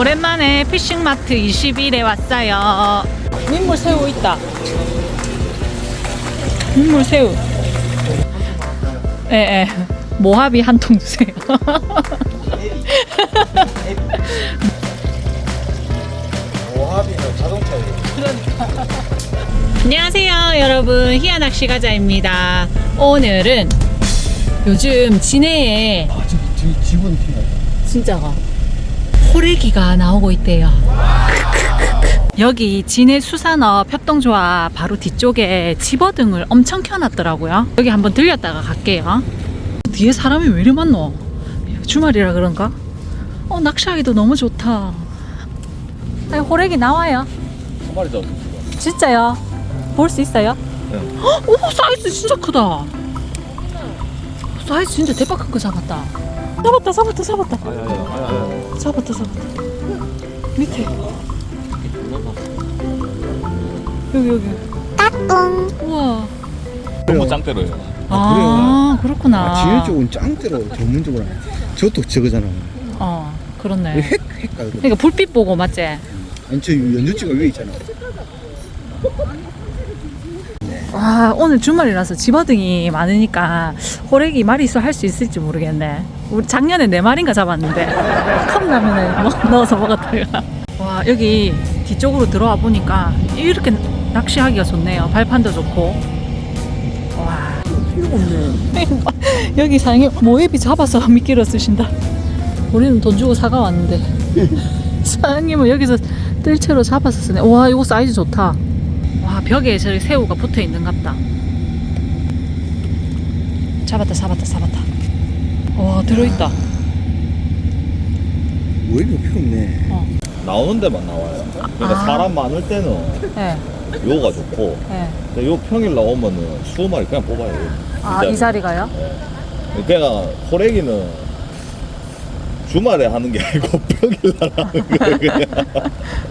오랜만에 피싱마트 21에 왔어요. 민물 새우 있다. 민물 새우. 예, 예. 모하비 한통 주세요. 오합이는 자동차에 안녕하세요, 여러분. 희한낚시 가자입니다. 오늘은 요즘 진해에 아 저기 저기 집은 피나 진짜가 호래기가 나오고 있대요. 여기 진해 수산업 협동조합 바로 뒤쪽에 집어등을 엄청 켜놨더라고요. 여기 한번 들렸다가 갈게요. 뒤에 사람이 왜 이리 많노? 주말이라 그런가? 어 낚시하기도 너무 좋다. 아니, 호래기 나와요. 한 마리 더 진짜요? 볼 수 있어요? 네. 헉, 오 사이즈 진짜 크다. 사이즈 진짜 대박 큰 거 잡았다. 잡았다 잡았다 잡았다. 아야야 아야야 잡았다 잡았다 밑에 여기 여기 따뚱 우와 너무 짱때려요 아, 그렇구나 아, 지혜 쪽은 짱대로 전문적으로 하네. 저것도 저거잖아. 어 그렇네 핵, 핵가 이거. 그러니까 불빛 보고 맞지? 아니, 저 연주지가 위에 있잖아. 와 오늘 주말이라서 집어등이 많으니까 호래기 마리수 할 수 있을지 모르겠네. 우리 작년에 네 마리인가 잡았는데 컵라면에 뭐 넣어서 먹었다가. 와 여기 뒤쪽으로 들어와 보니까 이렇게 낚시하기가 좋네요. 발판도 좋고. 와. 여기 사장님 모해비 잡아서 미끼로 쓰신다. 우리는 돈 주고 사가 왔는데. 사장님은 여기서 뜰채로 잡아서 쓰네. 와 이거 사이즈 좋다 와 벽에 저기 새우가 붙어 있는 갑다. 잡았다 잡았다 잡았다. 와 들어있다. 뭐 이거 필요 없네. 나오는 데만 나와요. 그러니까 아. 사람 많을 때는 예, 요가 좋고 예. 근데 요 평일 나오면은 20마리 그냥 뽑아요. 아, 이 자리가요? 그러니까 호래기는 주말에 하는 게 아니고 평일 날 하는 거예요 그냥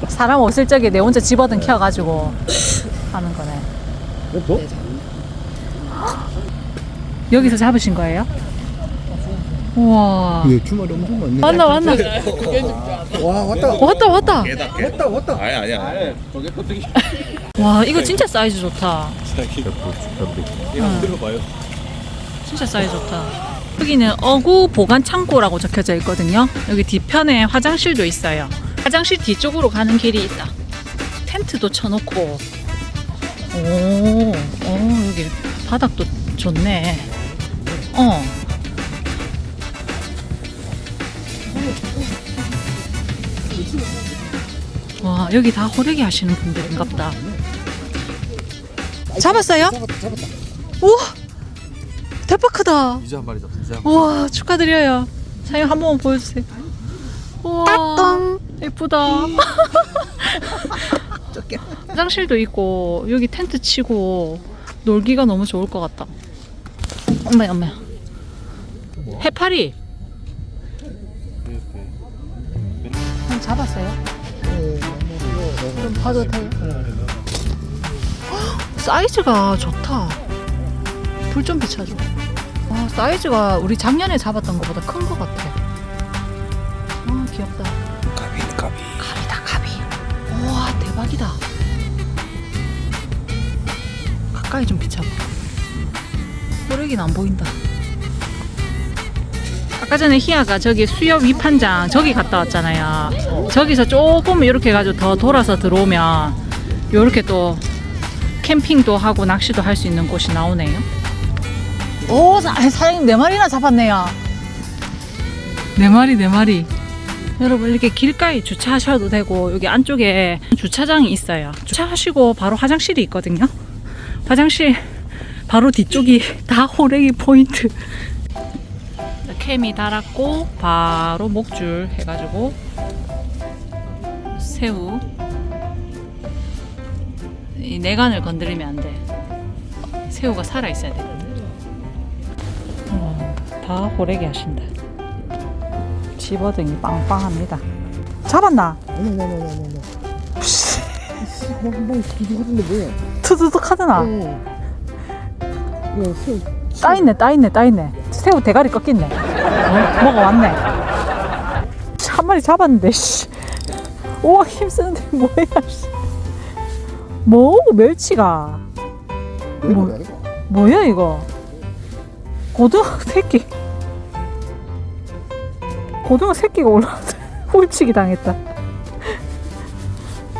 사람 없을 적에 내 혼자 집어든 켜가지고 하는 거네. 그렇죠? 여기서 잡으신 거예요? 우와. 이거 주말에 엄청 많네. 왔나, 왔나. 와, 왔다. 왔다, 왔다. 왔다, 왔다. 아니 아니야 저게 껍데기 와, 이거 진짜 사이즈 좋다. 이거 들어봐요 진짜 사이즈 좋다. 여기는 어구 보관 창고라고 적혀져 있거든요. 여기 뒤편에 화장실도 있어요. 화장실 뒤쪽으로 가는 길이 있다. 텐트도 쳐놓고. 오, 오, 여기 바닥도 좋네. 어. 와, 여기 다 호래기 하시는 분들인갑다. 잡았어요? 잡았다, 잡았다. 우와! 대박 크다. 이제 한 마리 잡았어 이제 한 우와 축하드려요. 사장님 한 번만 보여주세요. 우와 예쁘다. 화장실도 있고 여기 텐트 치고 놀기가 너무 좋을 것 같다. 엄마야 엄마야. 해파리. 한 잡았어요? 좀 봐도 돼요? 헉, 사이즈가 좋다. 불 좀 비춰줘. 와 사이즈가 우리 작년에 잡았던 것보다 큰 것 같아. 아 귀엽다. 가비, 가비. 갑이다 갑이. 우와 대박이다. 가까이 좀 비춰봐. 호래기는 안 보인다. 아까 전에 희아가 저기 수협 위판장 저기 갔다 왔잖아요. 저기서 조금 이렇게 해가지고 더 돌아서 들어오면 이렇게 또 캠핑도 하고 낚시도 할 수 있는 곳이 나오네요. 오, 사, 사장님 네 마리나 잡았네요. 네 마리, 네 마리. 여러분 이렇게 길가에 주차하셔도 되고 여기 안쪽에 주차장이 있어요. 주차하시고 바로 화장실이 있거든요. 화장실 바로 뒤쪽이 다 호래기 포인트. 캠이 달았고 바로 목줄 해가지고 새우 이 내관을 건드리면 안 돼. 새우가 살아 있어야 되거든. 어, 다 호래기 하신다. 집어등이 빵빵합니다. 잡았나? 어머, 어머, 어머, 어머, 어머. 뭐, 뭐, 뒤집어졌는데 뭐야? 투두둑 하더나. 야, 새우. 따있네, 따있네, 따있네. 새우 대가리 꺾였네. 어? 먹어 왔네. 한 마리 잡았는데, 씨. 우와 힘쓰는데 뭐야 씨. 뭐 멸치가 뭐. 뭐 뭐야 이거 고등어 새끼 고등어 새끼가 올라왔어 홀치기 당했다.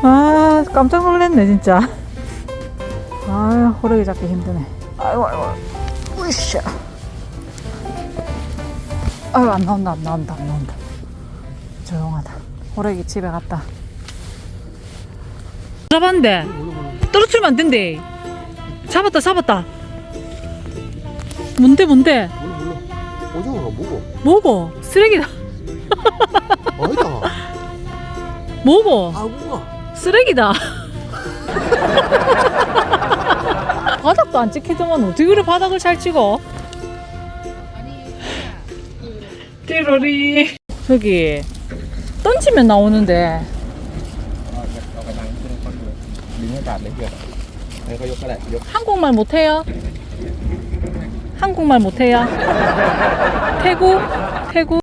아 깜짝 놀랐네 진짜. 아 호래기 잡기 힘드네. 아이고 아이고. 으쌰. 아이고 안 나온다 안 나온다 안 나온다. 조용하다. 호래기 집에 갔다. 잡았는데? 떨어뜨리면 안 된대. 잡았다 잡았다. 뭔데 뭔데? 몰라 몰라. 오징어가 뭐고? 뭐고? 쓰레기다 아니다 뭐고 아구가 쓰레기다 바닥도 안 찍히더만 어떻게 그래 바닥을 잘 찍어 띠로리 저기 던지면 나오는데 เอากระดังขึ้นคนดูดึงอากาศเลยเพื่อนให้เขายกก็ได้ยก 한국말 못해요? 한국말 못해요? 태국? 태국?